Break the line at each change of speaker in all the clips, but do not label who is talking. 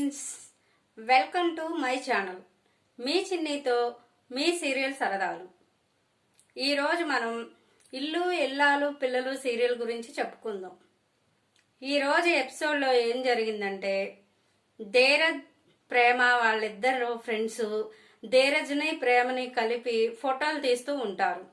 Friends welcome to my channel. మీ చిన్నితో మీ serial సరదాలు. ఈరోజు మనం ఇల్లు ఇల్లాలు పిల్లలు సీరియల్ గురించి చెప్పుకుందాం. ఈరోజు ఎపిసోడ్లో ఏం జరిగిందంటే ధీరజ్ ప్రేమ వాళ్ళిద్దరు ఫ్రెండ్స్ ధీరజ్ని ప్రేమని కలిపి ఫోటోలు తీస్తూ ఉంటారు.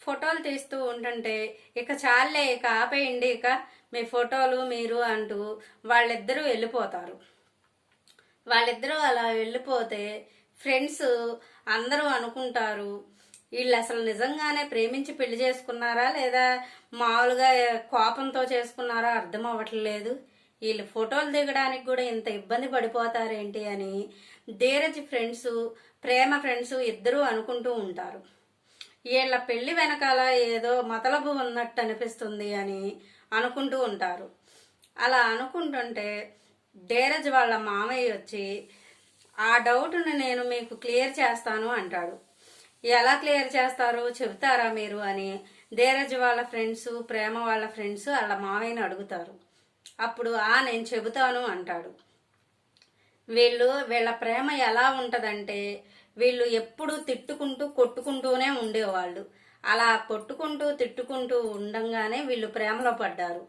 ఫోటోలు తీస్తూ ఉంటుంటే ఇక చాలే ఇక ఆపేయండి ఇక మీ ఫోటోలు మీరు అంటూ వాళ్ళిద్దరూ వెళ్ళిపోతారు. వాళ్ళిద్దరూ అలా వెళ్ళిపోతే ఫ్రెండ్స్ అందరూ అనుకుంటారు వీళ్ళు అసలు నిజంగానే ప్రేమించి పెళ్ళి చేసుకున్నారా? లేదా మామూలుగా కోపంతో చేసుకున్నారా? అర్థం అవ్వట్లేదు. వీళ్ళు ఫోటోలు దిగడానికి కూడా ఇంత ఇబ్బంది పడిపోతారేంటి? అని ధీరజ్ ఫ్రెండ్స్ ప్రేమ ఫ్రెండ్స్ ఇద్దరూ అనుకుంటూ ఉంటారు. వీళ్ళ పెళ్ళి వెనకాల ఏదో మతలబు ఉన్నట్టు అనిపిస్తుంది అని అనుకుంటూ ఉంటారు. అలా అనుకుంటుంటే ధీరజ్ వాళ్ళ మామయ్య వచ్చి ఆ డౌట్ను నేను మీకు క్లియర్ చేస్తాను అంటాడు. ఎలా క్లియర్ చేస్తారు? చెబుతారా మీరు? అని ధీరజ్ వాళ్ళ ఫ్రెండ్స్ ప్రేమ వాళ్ళ ఫ్రెండ్స్ వాళ్ళ మామయ్యని అడుగుతారు. అప్పుడు ఆ నేను చెబుతాను అంటాడు. వీళ్ళు వీళ్ళ ప్రేమ ఎలా ఉంటుందంటే వీళ్ళు ఎప్పుడు తిట్టుకుంటూ కొట్టుకుంటూనే ఉండేవాళ్ళు. అలా కొట్టుకుంటూ తిట్టుకుంటూ ఉండంగానే వీళ్ళు ప్రేమలో పడ్డారు.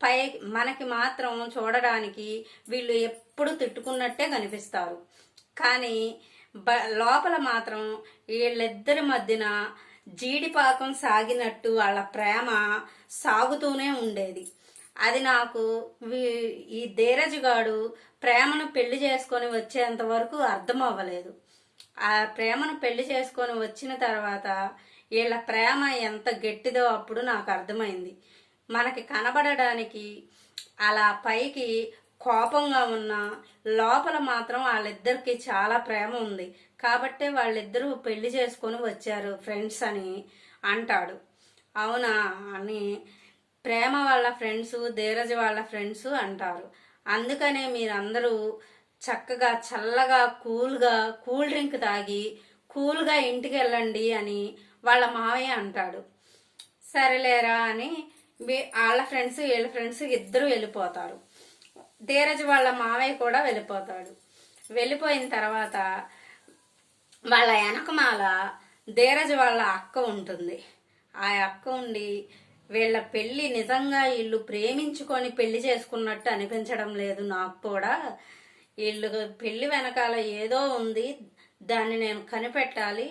పై మనకి మాత్రం చూడడానికి వీళ్ళు ఎప్పుడు తిట్టుకున్నట్టే కనిపిస్తారు. కానీ బ లోపల మాత్రం వీళ్ళిద్దరి మధ్యన జీడిపాకం సాగినట్టు వాళ్ళ ప్రేమ సాగుతూనే ఉండేది. అది నాకు ఈ ధీరజుగాడు ప్రేమను పెళ్ళి చేసుకొని వచ్చేంత వరకు అర్థం అవ్వలేదు ఆ ప్రేమను పెళ్ళి చేసుకొని వచ్చిన తర్వాత వీళ్ళ ప్రేమ ఎంత గట్టిదో అప్పుడు నాకు అర్థమైంది. మనకి కనబడడానికి అలా పైకి కోపంగా ఉన్న లోపల మాత్రం వాళ్ళిద్దరికి చాలా ప్రేమ ఉంది. కాబట్టే వాళ్ళిద్దరూ పెళ్ళి చేసుకొని వచ్చారు ఫ్రెండ్స్ అని అంటాడు. అవునా అని ప్రేమ వాళ్ళ ఫ్రెండ్స్ ధీరజ్ వాళ్ళ ఫ్రెండ్స్ అంటారు. అందుకనే మీరందరూ చక్కగా చల్లగా కూల్గా కూల్ డ్రింక్ తాగి కూల్గా ఇంటికి వెళ్ళండి అని వాళ్ళ మావయ్య అంటాడు. సరేలేరా అని వాళ్ళ ఫ్రెండ్స్ వీళ్ళ ఫ్రెండ్స్ ఇద్దరు వెళ్ళిపోతారు. ధీరజ్ వాళ్ళ మావయ్య కూడా వెళ్ళిపోతాడు. వెళ్ళిపోయిన తర్వాత వాళ్ళ వెనకమాల ధీరజ్ వాళ్ళ అక్క ఉంటుంది. ఆ అక్క ఉండి వీళ్ళ పెళ్ళి నిజంగా వీళ్ళు ప్రేమించుకొని పెళ్ళి చేసుకున్నట్టు అనిపించడం లేదు. నాకు కూడా వీళ్ళు పెళ్ళి వెనకాల ఏదో ఉంది దాన్ని నేను కనిపెట్టాలి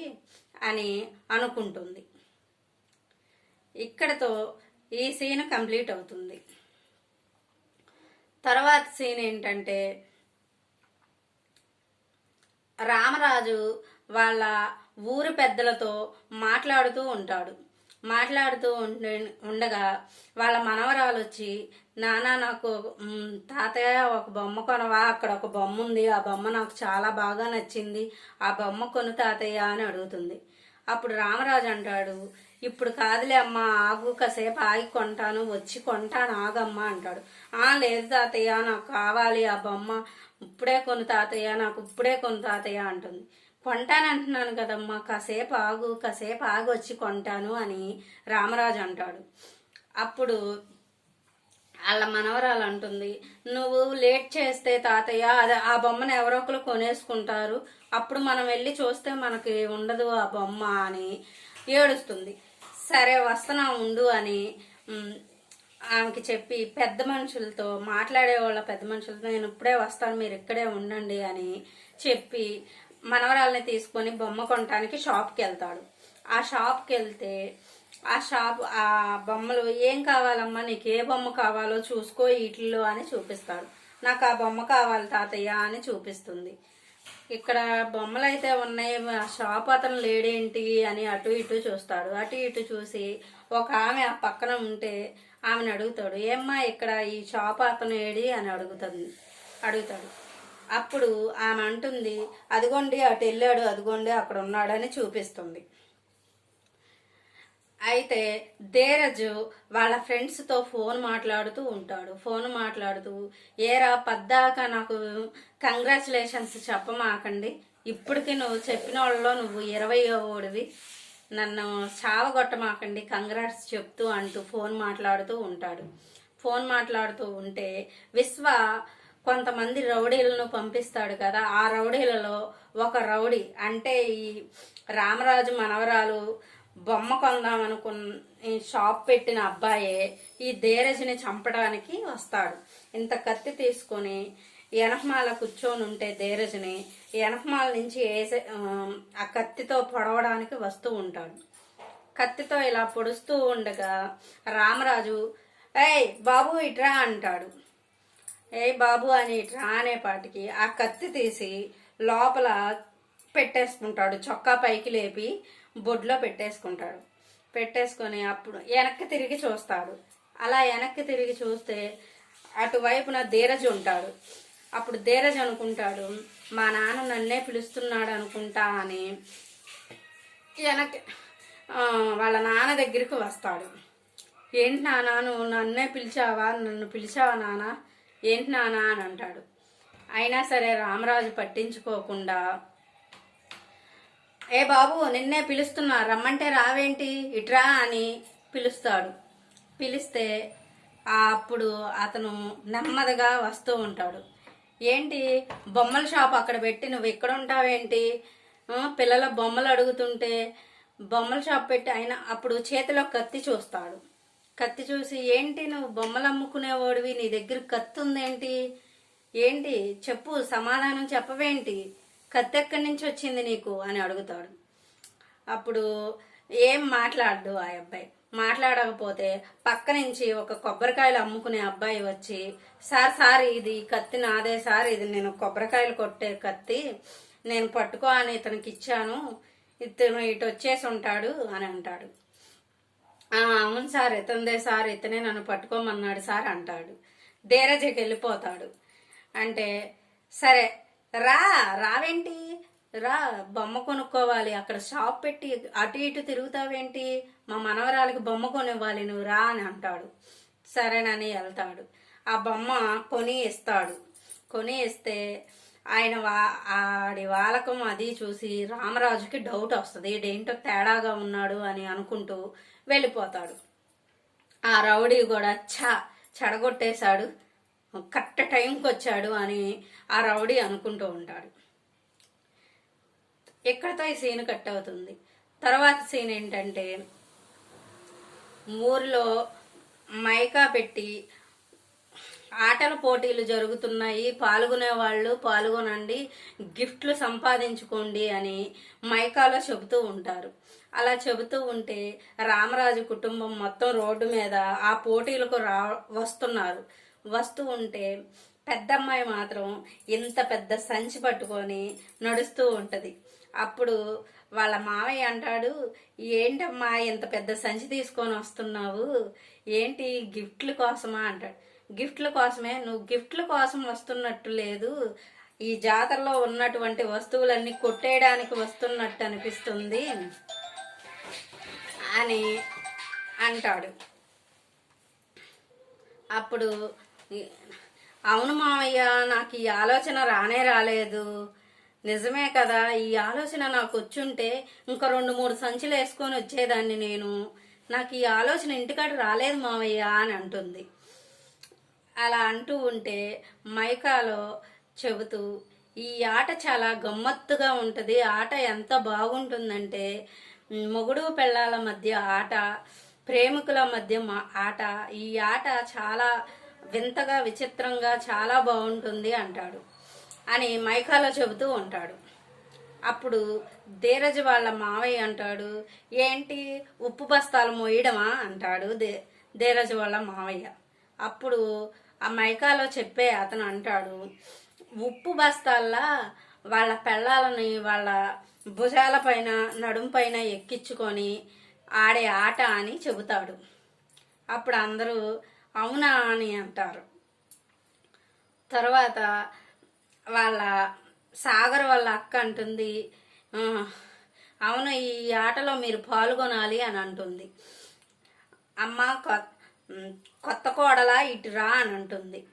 అని అనుకుంటుంది. ఇక్కడతో ఈ సీన్ కంప్లీట్ అవుతుంది. తర్వాత సీన్ ఏంటంటే రామరాజు వాళ్ళ ఊరు పెద్దలతో మాట్లాడుతూ ఉంటాడు. మాట్లాడుతూ ఉండే ఉండగా వాళ్ళ మనవరాలు వచ్చి నానా నాకు తాతయ్య ఒక బొమ్మ కొనవా? అక్కడ ఒక బొమ్మ ఉంది. ఆ బొమ్మ నాకు చాలా బాగా నచ్చింది. ఆ బొమ్మ కొను తాతయ్య అని అడుగుతుంది. అప్పుడు రామరాజు అంటాడు ఇప్పుడు కాదులే అమ్మా ఆగు కాసేపు ఆగి కొంటాను వచ్చి కొంటాను ఆగమ్మా అంటాడు. ఆ లేదు తాతయ్య నాకు కావాలి ఆ బొమ్మ. ఇప్పుడే కొను తాతయ్య నాకు ఇప్పుడే కొను తాతయ్య అంటుంది. కొంటానంటున్నాను కదమ్మా కాసేపు ఆగు కాసేపు ఆగి వచ్చి కొంటాను అని రామరాజు అంటాడు. అప్పుడు వాళ్ళ మనవరాలు అంటుంది నువ్వు లేట్ చేస్తే తాతయ్య అదే ఆ బొమ్మను ఎవరో ఒకరు కొనేసుకుంటారు. అప్పుడు మనం వెళ్ళి చూస్తే మనకి ఉండదు ఆ బొమ్మ అని ఏడుస్తుంది. సరే వస్తున్నా ఉండు అని ఆమెకి చెప్పి పెద్ద మనుషులతో మాట్లాడే వాళ్ళ పెద్ద మనుషులతో నేను ఇప్పుడే వస్తాను మీరు ఇక్కడే ఉండండి అని చెప్పి మనవరాల్ని తీసుకొని బొమ్మ కొనడానికి షాప్కి వెళ్తాడు. ఆ షాప్కి వెళ్తే ఆ షాప్ ఆ బొమ్మలు ఏం కావాలమ్మా నీకు ఏ బొమ్మ కావాలో చూసుకో వీటిల్లో అని చూపిస్తాడు. నాకు ఆ బొమ్మ కావాలి తాతయ్య అని చూపిస్తుంది. ఇక్కడ బొమ్మలు అయితే ఉన్నాయి. ఆ షాప్ అతను లేడేంటి అని అటు ఇటు చూస్తాడు. అటు ఇటు చూసి ఒక ఆమె ఆ పక్కన ఉంటే ఆమెను అడుగుతాడు. ఏమ్మా ఇక్కడ ఈ షాప్ అతను ఏడి అని అడుగుతుంది. అడుగుతాడు. అప్పుడు ఆమె అంటుంది అదిగోండి అటు వెళ్ళాడు. అదిగోండి అక్కడ ఉన్నాడని చూపిస్తుంది. అయితే ధీరజు వాళ్ళ ఫ్రెండ్స్తో ఫోన్ మాట్లాడుతూ ఉంటాడు. ఫోన్ మాట్లాడుతూ ఏరా పద్దాక నాకు కంగ్రాచులేషన్స్ చెప్పమాకండి. ఇప్పటికి నువ్వు చెప్పిన వాళ్ళలో నువ్వు ఇరవై ఓడివి. నన్ను చావగొట్టమాకండి. కంగ్రాట్స్ చెప్తూ అంటూ ఫోన్ మాట్లాడుతూ ఉంటాడు. ఫోన్ మాట్లాడుతూ ఉంటే విశ్వ కొంతమంది రౌడీలను పంపిస్తాడు కదా. ఆ రౌడీలలో ఒక రౌడీ అంటే ఈ రామరాజు మనవరాలు బొమ్మ కొందాం అనుకున్న షాప్ పెట్టిన అబ్బాయే ఈ ధీరజ్ని చంపడానికి వస్తాడు. ఇంత కత్తి తీసుకొని ఎనహమాల కూర్చొని ఉంటే ధీరజ్ని ఎనహమాల నుంచి వేసే ఆ, కత్తితో పొడవడానికి వస్తూ ఉంటాడు. కత్తితో ఇలా పొడుస్తూ ఉండగా రామరాజు ఏయ్ బాబు ఇట్రా అంటాడు. ఏ బాబు అని ఇట్రా అనేపాటికి ఆ కత్తి తీసి లోపల పెట్టేసుకుంటాడు. చొక్కా పైకి లేపి బొడ్లో పెట్టేసుకుంటాడు. పెట్టేసుకొని అప్పుడు వెనక్కి తిరిగి చూస్తాడు. అలా వెనక్కి తిరిగి చూస్తే అటువైపున ధీరజ్ ఉంటాడు. అప్పుడు ధీరజ్ అనుకుంటాడు మా నాన్న నన్నే పిలుస్తున్నాడు అనుకుంటా అని వెనక్కి వాళ్ళ నాన్న దగ్గరికి వస్తాడు. ఏంటి నాన్న నువ్వు నన్నే పిలిచావా? నన్ను పిలిచావా నాన్న? ఏంటి నాన్న? అని అంటాడు. అయినా సరే రామరాజు పట్టించుకోకుండా ఏ బాబు నిన్నే పిలుస్తున్నా రమ్మంటే రావేంటి? ఇట్రా అని పిలుస్తాడు. పిలిస్తే అప్పుడు అతను నెమ్మదిగా వస్తూ ఉంటాడు. ఏంటి? బొమ్మల షాప్ అక్కడ పెట్టి నువ్వు ఇక్కడ ఉంటావేంటి పిల్లల బొమ్మలు అడుగుతుంటే బొమ్మల షాప్ పెట్టి ఆయన అప్పుడు చేతిలో కత్తి చూస్తాడు. కత్తి చూసి ఏంటి నువ్వు బొమ్మలు అమ్ముకునేవాడివి? నీ దగ్గర కత్తి ఉందేంటి? ఏంటి? చెప్పు సమాధానం చెప్పవేంటి? కత్తి ఎక్కడి నుంచి వచ్చింది నీకు? అని అడుగుతాడు. అప్పుడు ఏం మాట్లాడు ఆ అబ్బాయి. మాట్లాడకపోతే పక్క నుంచి ఒక కొబ్బరికాయలు అమ్ముకునే అబ్బాయి వచ్చి సార్ సార్ ఇది కత్తి నాదే సార్ ఇది నేను కొబ్బరికాయలు కొట్టే కత్తి నేను పట్టుకో అని ఇతనికి ఇచ్చాను ఇతను ఇటు వచ్చేసి ఉంటాడు అని అంటాడు. అవును సార్ ఇతనిదే సార్ ఇతనే నన్ను పట్టుకోమన్నాడు సార్ అంటాడు. ధీరజకి వెళ్ళిపోతాడు. అంటే సరే రా రావేంటి? రా బొమ్మ కొనుక్కోవాలి. అక్కడ షాప్ పెట్టి అటు ఇటు తిరుగుతావేంటి? మా మనవరాలకి బొమ్మ కొనివ్వాలి నువ్వు రా అని అంటాడు. సరేనని వెళ్తాడు. ఆ బొమ్మ కొని ఇస్తాడు కొని ఇస్తే ఆయన వా ఆడి వాలకం అది చూసి రామరాజుకి డౌట్ వస్తుంది. ఏంటో తేడాగా ఉన్నాడు అని అనుకుంటూ వెళ్ళిపోతాడు. ఆ రౌడీ కూడా ఛా చెడగొట్టేశాడు. కరెక్ట్ టైంకి వచ్చాడు అని ఆ రౌడీ అనుకుంటూ ఉంటాడు. ఎక్కడితో ఈ సీన్ కట్ అవుతుంది? తర్వాత సీన్ ఏంటంటే ఊర్లో మైకా పెట్టి ఆటల పోటీలు జరుగుతున్నాయి పాల్గొనే వాళ్ళు పాల్గొనండి గిఫ్ట్లు సంపాదించుకోండి అని మైకాలో చెబుతూ ఉంటారు. అలా చెబుతూ ఉంటే రామరాజు కుటుంబం మొత్తం రోడ్డు మీద ఆ పోటీలకు రా వస్తున్నారు. వస్తూ ఉంటే పెద్దమ్మాయి మాత్రం ఇంత పెద్ద సంచి పట్టుకొని నడుస్తూ ఉంటుంది. అప్పుడు వాళ్ళ మావయ్య అంటాడు ఏంటమ్మా ఇంత పెద్ద సంచి తీసుకొని వస్తున్నావు? ఏంటి గిఫ్ట్ల కోసమా? అంటాడు. గిఫ్ట్ల కోసమే? నువ్వు గిఫ్ట్ల కోసం వస్తున్నట్టు లేదు. ఈ జాతరలో ఉన్నటువంటి వస్తువులన్నీ కొట్టేయడానికి వస్తున్నట్టు అనిపిస్తుంది అని అంటాడు. అప్పుడు అవును మామయ్య నాకు ఈ ఆలోచన రానే రాలేదు. నిజమే కదా ఈ ఆలోచన నాకు వచ్చుంటే ఇంకా రెండు మూడు సంచులు వేసుకొని వచ్చేదాన్ని నేను. నాకు ఈ ఆలోచన ఇంటికాడ రాలేదు మావయ్య అని అంటుంది. అలా అంటూ ఉంటే మైకాలో చెబుతూ ఈ ఆట చాలా గమ్మత్తుగా ఉంటుంది ఆట ఎంత బాగుంటుందంటే మొగుడు పెళ్ళాల మధ్య ఆట ప్రేమికుల మధ్య మా- ఆట ఈ ఆట చాలా వింతగా విచిత్రంగా చాలా బాగుంటుంది అంటాడు. అని మైకాలో చెబుతూ ఉంటాడు. అప్పుడు ధీరజ్ వాళ్ళ మావయ్య అంటాడు ఏంటి? ఉప్పు బస్తాలు మోయడమా? అంటాడు దే ధీరజ్ వాళ్ళ మావయ్య. అప్పుడు ఆ మైకాలో చెప్పే అతను అంటాడు ఉప్పు బస్తాల్లా వాళ్ళ పెళ్ళాలని వాళ్ళ భుజాల పైన నడుం పైన ఎక్కించుకొని ఆడే ఆట అని చెబుతాడు. అప్పుడు అందరూ అవునా అని అంటారు. తర్వాత వాళ్ళ సాగర్ వాళ్ళ అక్క అంటుంది అవును ఈ ఆటలో మీరు పాల్గొనాలి అని అంటుంది. అమ్మ కొ- కొత్త కోడలా ఇటు రా అని అంటుంది.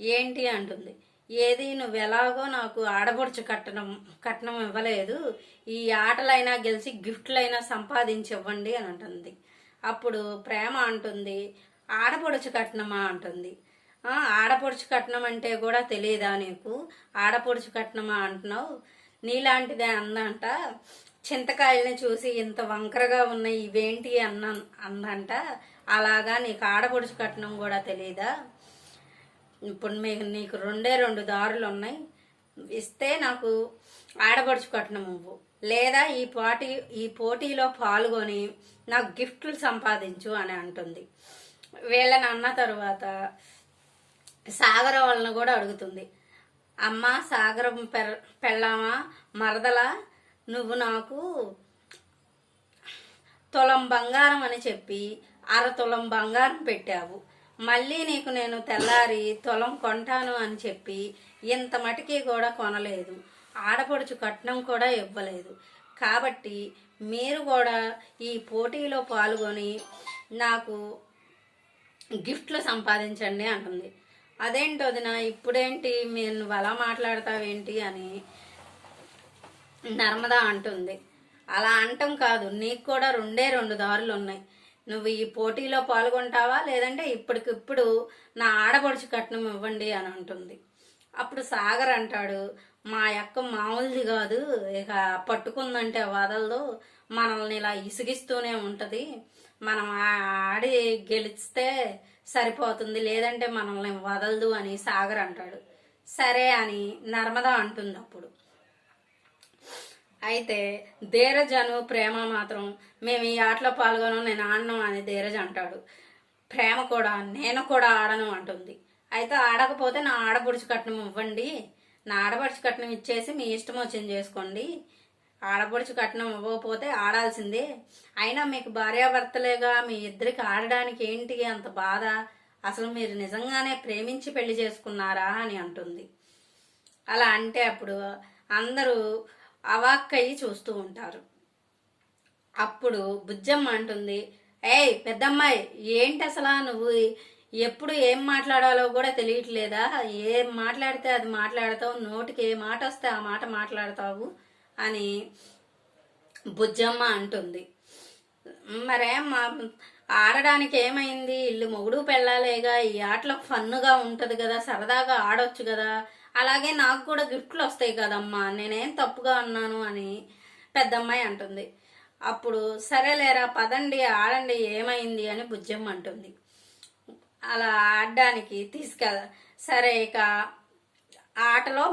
ఏంటి? అంటుంది. ఏది నువ్వు ఎలాగో నాకు ఆడబొడుచు కట్టడం కట్నం ఇవ్వలేదు. ఈ ఆటలైనా గెలిచి గిఫ్ట్లైనా సంపాదించి ఇవ్వండి అని అంటుంది. అప్పుడు ప్రేమ అంటుంది. ఆడపడుచు కట్నమా అంటుంది. ఆడపడుచు కట్నం అంటే కూడా తెలియదా నీకు? ఆడపడుచు కట్నమా అంటున్నావు? నీలాంటిదే అందంట చింతకాయల్ని చూసి ఇంత వంకరగా ఉన్నాయి ఇవేంటి అన్న అందంట. అలాగా నీకు ఆడపడుచు కట్నం కూడా తెలియదా ఇప్పుడు మీకు నీకు రెండే రెండు దారులు ఉన్నాయి ఇస్తే నాకు ఆడపడుచు కట్నం ఇవ్వు. లేదా ఈ పోటీ ఈ పోటీలో పాల్గొని నాకు గిఫ్ట్లు సంపాదించు అని అంటుంది. వీళ్ళని అన్న తరువాత సాగర వాళ్ళని కూడా అడుగుతుంది. అమ్మ సాగరం పెర్ పెళ్ళామా? మరదల? నువ్వు నాకు తులం బంగారం అని చెప్పి అర తులం బంగారం పెట్టావు. మళ్ళీ నీకు నేను తెల్లారి తులం కొంటాను అని చెప్పి ఇంత మటుకి కూడా కొనలేదు. ఆడపడుచు కట్నం కూడా ఇవ్వలేదు. కాబట్టి మీరు కూడా ఈ పోటీలో పాల్గొని నాకు గిఫ్ట్లు సంపాదించండి అంటుంది. అదేంటి వదిన ఇప్పుడేంటి? మీరు నువ్వు అలా మాట్లాడతావేంటి అని నర్మదా అంటుంది. అలా అంటం కాదు నీకు కూడా రెండే రెండు దారులు ఉన్నాయి. నువ్వు ఈ పోటీలో పాల్గొంటావా? లేదంటే ఇప్పటికిప్పుడు నా ఆడపడుచు కట్నం ఇవ్వండి అని అంటుంది. అప్పుడు సాగర్ అంటాడు మా యొక్క మామూలుది కాదు ఇక పట్టుకుందంటే వదలదు మనల్ని ఇలా ఇసిగిస్తూనే ఉంటుంది. మనం ఆడి గెలిస్తే సరిపోతుంది లేదంటే మనల్ని వదలదు అని సాగర్ అంటాడు. సరే అని నర్మదా అంటుంది అప్పుడు. అయితే ధీరజను ప్రేమ మాత్రం మేము ఈ ఆటలో పాల్గొనం నేను ఆడను అని ధీరజ్ అంటాడు. ప్రేమ కూడా నేను కూడా ఆడను అంటుంది. అయితే ఆడకపోతే నా ఆడపడుచు కట్నం ఇవ్వండి. నా ఆడపడుచు కట్నం ఇచ్చేసి మీ ఇష్టం వచ్చింది చేసుకోండి. ఆడపడుచు కట్నం ఇవ్వకపోతే ఆడాల్సిందే. అయినా మీకు భార్యాభర్తలేగా మీ ఇద్దరికి ఆడడానికి ఏంటి అంత బాధ? అసలు మీరు నిజంగానే ప్రేమించి పెళ్ళి చేసుకున్నారా అని అంటుంది. అలా అంటే అప్పుడు అందరూ అవాక్కయ్యి చూస్తూ ఉంటారు. అప్పుడు బుజ్జమ్మ అంటుంది ఏయ్ పెద్దమ్మాయి ఏంటి అసలు నువ్వు ఎప్పుడు ఏం మాట్లాడాలో కూడా తెలియట్లేదా? ఏం మాట్లాడితే అది మాట్లాడతావు? నోటికి ఏ మాట వస్తే ఆ మాట మాట్లాడతావు? అని బుజ్జమ్మ అంటుంది. మరేం మా ఆడడానికి ఏమైంది? ఇల్లు మొగుడు పెళ్ళాలేగా ఈ ఆటలో ఫన్నుగా ఉంటుంది కదా సరదాగా ఆడొచ్చు కదా. అలాగే నాకు కూడా గిఫ్ట్లు వస్తాయి కదమ్మా నేనేం తప్పుగా అన్నాను అని పెద్దమ్మాయి అంటుంది. అప్పుడు సరేలేరా పదండి ఆడండి ఏమైంది అని బుజ్జమ్మ అంటుంది. అలా ఆడడానికి తీసుకెళ్ సరే ఇక ఆటలో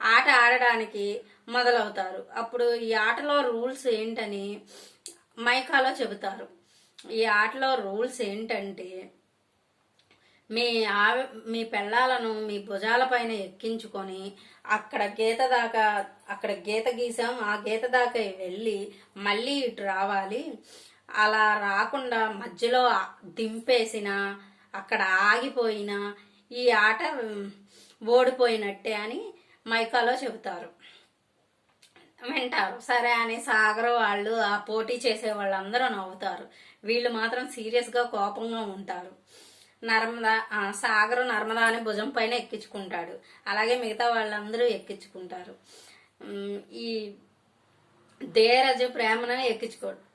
ఆట ఆడడానికి మొదలవుతారు. అప్పుడు ఈ ఆటలో రూల్స్ ఏంటని మైకాలో చెబుతారు. ఈ ఆటలో రూల్స్ ఏంటంటే మీ ఆవి మీ పెళ్ళాలను మీ భుజాల పైన ఎక్కించుకొని అక్కడ గీత దాకా అక్కడ గీత గీసాం ఆ గీత దాకా వెళ్ళి మళ్ళీ ఇటు రావాలి. అలా రాకుండా మధ్యలో దింపేసిన అక్కడ ఆగిపోయిన ఈ ఆట ఓడిపోయినట్టే అని మైకాలో చెబుతారు. వింటారు. సరే అని సాగర్ వాళ్ళు ఆ పోటీ చేసే వాళ్ళందరూ నవ్వుతారు. వీళ్ళు మాత్రం సీరియస్గా కోపంగా ఉంటారు. నర్మదా సాగర్ నర్మదా నర్మదాని భుజం పైన ఎక్కించుకుంటాడు. అలాగే మిగతా వాళ్ళందరూ ఎక్కించుకుంటారు. ఈ ధీరజ్ ప్రేమను ఎక్కించుకోడు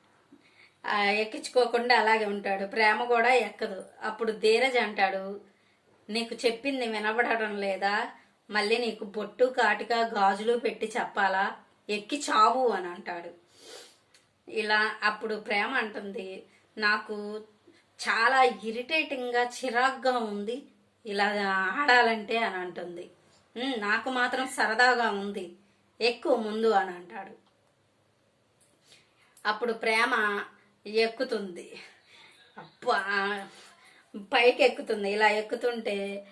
ఎక్కించుకోకుండా అలాగే ఉంటాడు. ప్రేమ కూడా ఎక్కదు. అప్పుడు ధీరజ్ అంటాడు నీకు చెప్పింది వినబడటం లేదా? మళ్ళీ నీకు బొట్టు కాటిక గాజులు పెట్టి చెప్పాలా? ఎక్కి చావు అని అంటాడు. ఇలా అప్పుడు ప్రేమ అంటుంది నాకు చాలా ఇరిటేటింగ్గా చిరాగ్గా ఉంది ఇలా ఆడాలంటే అని అంటుంది. నాకు మాత్రం సరదాగా ఉంది. ఎక్కువ ముందు అని అంటాడు. అప్పుడు ప్రేమ ఎక్కుతుంది. అబ్బా పైకి ఎక్కుతుంది ఇలా ఎక్కుతుంటే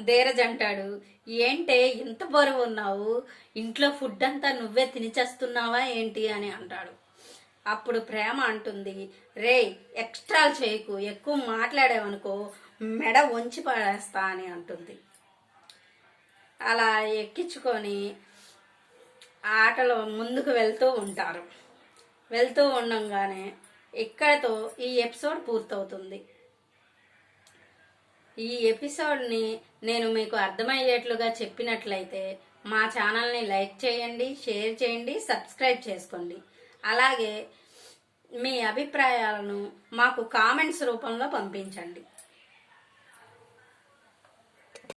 ధీరజ్ అంటాడు ఏంటే ఇంత బరువు ఉన్నావు? ఇంట్లో ఫుడ్ అంతా నువ్వే తినిచేస్తున్నావా ఏంటి? అని అంటాడు. అప్పుడు ప్రేమ అంటుంది రే ఎక్స్ట్రాలు చేయకు. ఎక్కువ మాట్లాడావనుకో మెడ వంచి పడేస్తా అని అంటుంది. అలా ఎక్కించుకొని ఆటలో ముందుకు వెళ్తూ ఉంటారు. వెళ్తూ ఉండంగానే ఇక్కడతో ఈ ఎపిసోడ్ పూర్తవుతుంది. ఈ ఎపిసోడ్ని నేను మీకు అర్థమయ్యేట్లుగా చెప్పినట్లయితే మా ఛానల్ని లైక్ చేయండి షేర్ చేయండి సబ్స్క్రైబ్ చేసుకోండి. అలాగే మీ అభిప్రాయాలను మాకు కామెంట్స్ రూపంలో పంపించండి.